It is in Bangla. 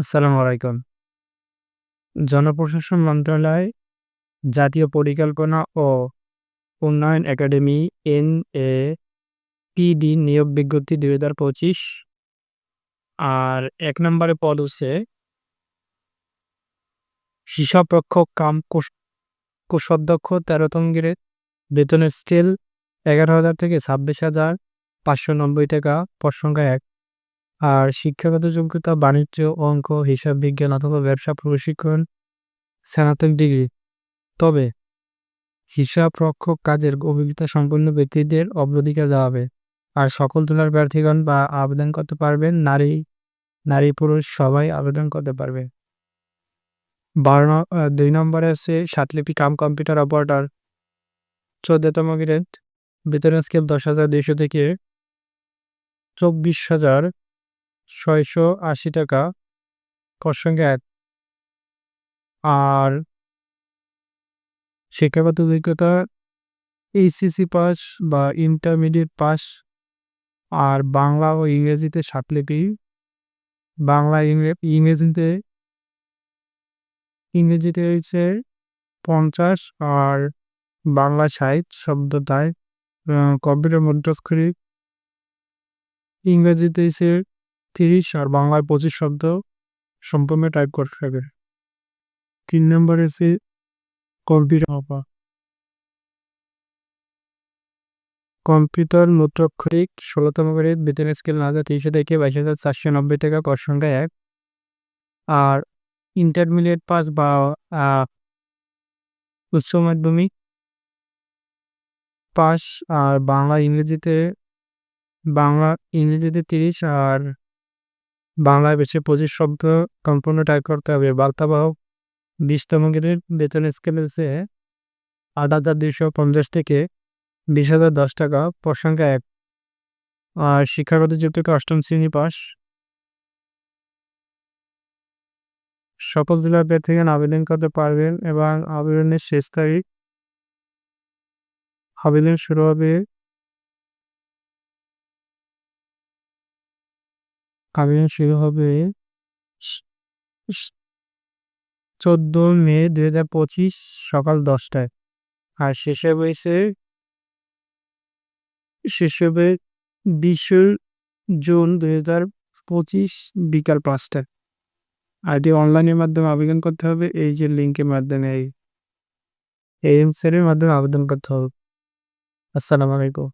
আসসালামু আলাইকুম। জনপ্রশাসন মন্ত্রণালয়, জাতীয় পরিকল্পনা ও উন্নয়ন একাডেমি এনএপিডি নিয়োগ বিজ্ঞপ্তি দুই হাজার পঁচিশ আর এক নম্বরে পদ হচ্ছে হিসাবরক্ষক কাম কোষ- কোষাধ্যক্ষ তেরোতম গ্রেড বেতনের স্কেল এগারো হাজার থেকে ছাব্বিশ হাজার পাঁচশো নব্বই টাকা পদ সংখ্যা এক আর শিক্ষাগত যোগ্যতা, বাণিজ্য, অঙ্ক, হিসাব বিজ্ঞান অথবা ব্যবসা প্রশিক্ষণ, স্নাতক ডিগ্রি। তবে হিসাব রক্ষক কাজের অভিজ্ঞতা সম্পন্ন ব্যক্তিদের অগ্রাধিকার দেওয়া হবে। আর সকল তোলার প্রার্থীগণ বা আবেদন করতে পারবেন, নারী নারী পুরুষ সবাই আবেদন করতে পারবে। বারো দুই নম্বরে আছে সাতলিপি কাম কম্পিউটার অপারেটর। চোদ্দতম গ্রেড বেতনের স্কেল দশ হাজার দুইশো থেকে চব্বিশ হাজার ছয়শো আশি টাকা সঙ্গে এক। আর শিক্ষাগত যোগ্যতা এইচএসসি পাস বা ইন্টারমিডিয়েট পাস আর বাংলা ও ইংরেজিতে সাতলিপি বাংলা, ইংরে- ইংরেজিতে ইংরেজিতে হচ্ছে পঞ্চাশ আর বাংলা ষাট শব্দতায় কম্পিউটার মুদ্রাক্ষরী ইংরেজিতে হচ্ছে তিরিশ আর বাংলায় পঁচিশ শব্দ সম্পূর্ণ টাইপ করতে হবে। তিন নম্বর হচ্ছে কম্পিউটার মাপা। কম্পিউটার মুদ্রাক্ষরিক ষোলোতম গ্রেড বেতনের স্কেল না হাজার তিনশো থেকে বাইশ হাজার চারশো নব্বই টাকা কর সংখ্যা এক। আর ইন্টারমিডিয়েট পাস বা উচ্চ মাধ্যমিক পাস আর বাংলা ইংরেজিতে বাংলা ইংরেজিতে তিরিশ আর বাংলায় বেশি পঁচিশ শব্দ সম্পূর্ণ টাইপ করতে হবে। বার্তাবাহক বিশতম গ্রেড বেতন স্কেল হচ্ছে আট হাজার দুইশো পঞ্চাশ থেকে বিশ হাজার দশ টাকা পর সংখ্যা এক। আর শিক্ষাগত যোগ্যতা অষ্টম শ্রেণি পাস। সকল জেলার প্রার্থীগণ আবেদন করতে পারবেন এবং আবেদনের শেষ তারিখ আবেদন শুরু হবে আবেদন শুরু হবে চোদ্দ মে দুই হাজার পঁচিশ সকাল দশটায়। আর শেষ হয়েছে শেষ হবে বিশে জুন দুই হাজার পঁচিশ বিকাল পাঁচটায়। আর এটি অনলাইনের মাধ্যমে আবেদন করতে হবে। এই যে লিঙ্কের মাধ্যমে, এই এই ওয়েবসাইটের মাধ্যমে আবেদন করতে হবে। আসসালামু আলাইকুম।